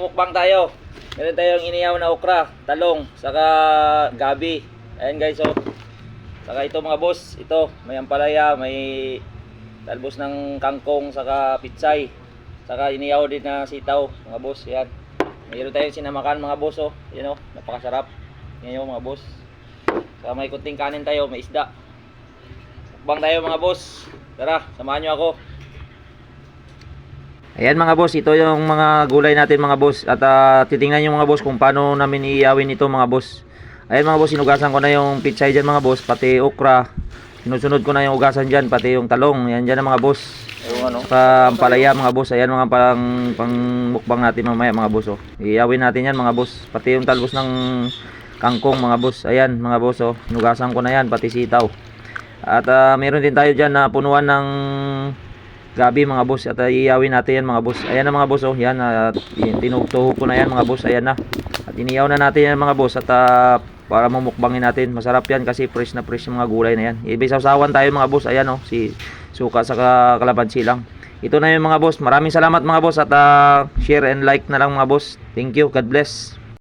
Mukbang tayo. Meron tayong iniyaw na okra, talong, saka gabi. Ayan guys, oh. Saka ito mga boss, ito, may ampalaya, may talbos ng kangkong, saka pitsay. Saka iniyaw din na sitaw, mga boss, yan. Mayroon tayong sinamakan mga boss, oh. Yan oh, napakasarap. Yan yung mga boss. Saka may kunting kanin tayo, may isda. Mukbang tayo mga boss. Tara, samahan nyo ako. Ayan mga boss, ito yung mga gulay natin mga boss at ah, titingnan yung mga boss kung paano namin iiyawin ito mga boss. Ayan mga boss, sinugasan ko na yung pitsay dyan mga boss, pati okra. Sinusunod ko na yung ugasan dyan, pati yung talong. Ayan dyan mga boss. Yung ano? Pampalaya mga boss, ayan mga pang, pang mukbang natin mamaya mga boss. Oh. Iiyawin natin yan mga boss, pati yung talbos ng kangkong mga boss. Ayan mga boss, oh. sinugasan ko na yan, pati sitaw. At ah, meron din tayo dyan na punuan ng gabi mga boss. At uh, natin yan mga boss. Ayan na mga boss oh. Yan uh, tinugtuho ko na yan mga boss. Ayan na. At iniyaw na natin yan mga boss. At uh, para mamukbangin natin. Masarap yan kasi fresh na fresh yung mga gulay na yan. Ibig sausawan tayo mga boss. Ayan oh. Si suka sa kalabansi lang. Ito na yung mga boss. Maraming salamat mga boss. At uh, share and like na lang mga boss. Thank you. God bless